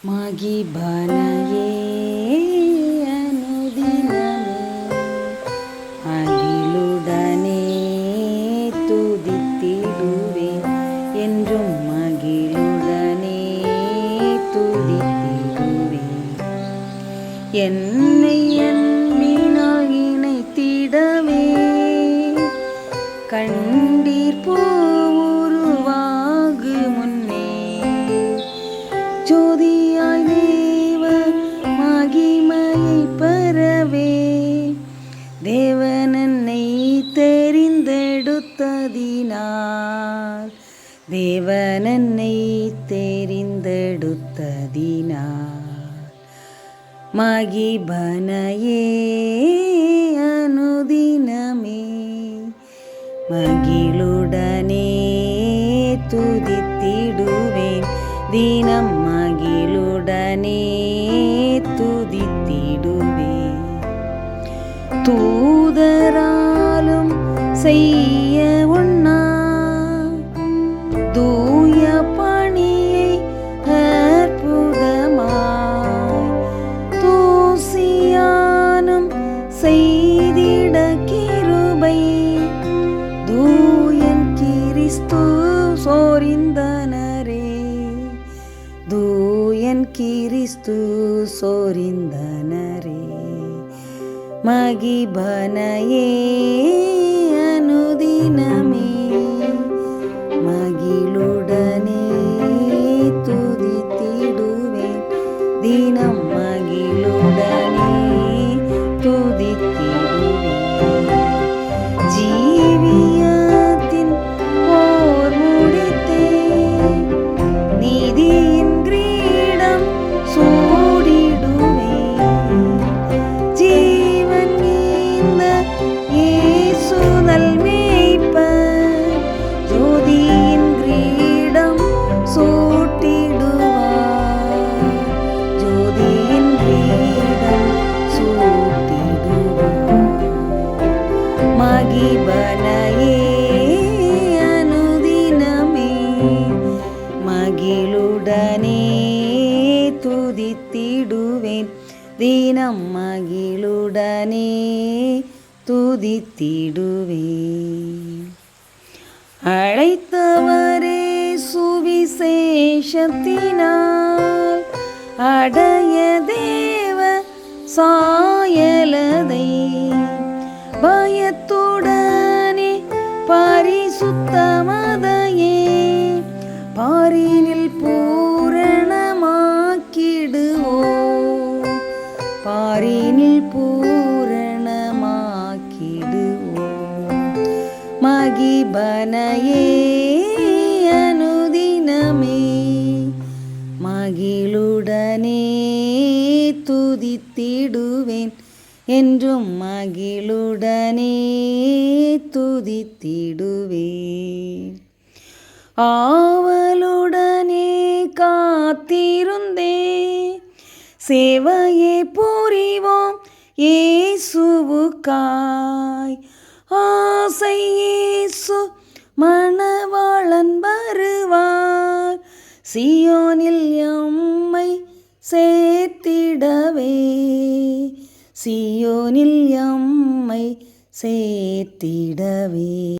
மகிபனையே அனுதினமே அகிலுடனே துதித்திடுவேன் என்றும் மகிழுடனே துதித்திடுவேன் என்னை அன்பினால் தேவனன்னை தெரிந்தெடுத்ததினா. மகிபனையே அனுதினமே. மகிழுடனே துதித்திடுவேன். தினம் மகிழுடனே துதித்திடுவேன். தூதரா கிறிஸ்து சோரிந்தனரே மகிபனையே அனுதினமே மகிழுடனே துதித்திடுவேன் தினம் மகிழுடனே தினம் மகிழுடனே துதித்திடுவே. அழைத்தவரே சுவிசேஷத்தினால் அடைய தேவ சாயலதை. பயத்துடனே பரிசுத்தமா மகிபனையே அனுதினமே மகிழுடனே துதித்திடுவேன் என்றும் மகிழுடனே துதித்திடுவேன் ஆவலுடனே காத்திருந்தே சேவையை புரிவோம் இயேசுவுக்காய் ஆசையே சியோனில் எம்மை சேர்த்திடவே. சியோனில் எம்மை சேர்த்திடவே.